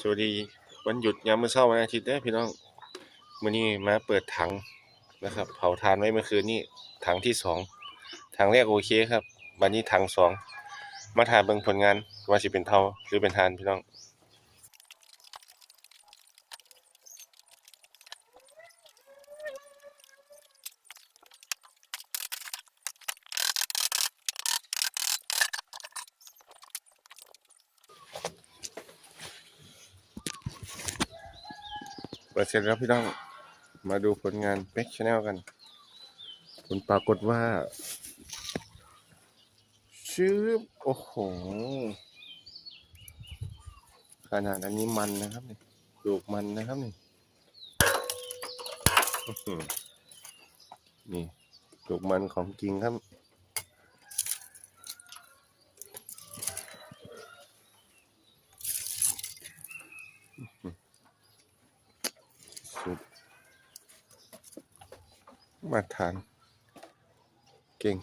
สวัสดีวันหยุดยามมื้อเช้าวันอาทิตย์เด้อพี่น้องมื้อนี้มาเปิดถังนะครับ เผาทานไว้เมื่อคืนนี้ถังที่สองถังแรกโอเคครับวันนี้ถังสองมาถ่ายเบิ่งผลงานว่าสิเป็นเทาหรือเป็นทานพี่น้อง ปิดเสร็จแล้วพี่น้อง มาดูผลงานเป็กชแนลกัน ผลปรากฏว่า ชื่อโอ้โห ขนาดอันนี้มันนะครับนี่ลูกมันนะครับนี่นี่ลูกมันของจริงครับ มาทาน เก่ง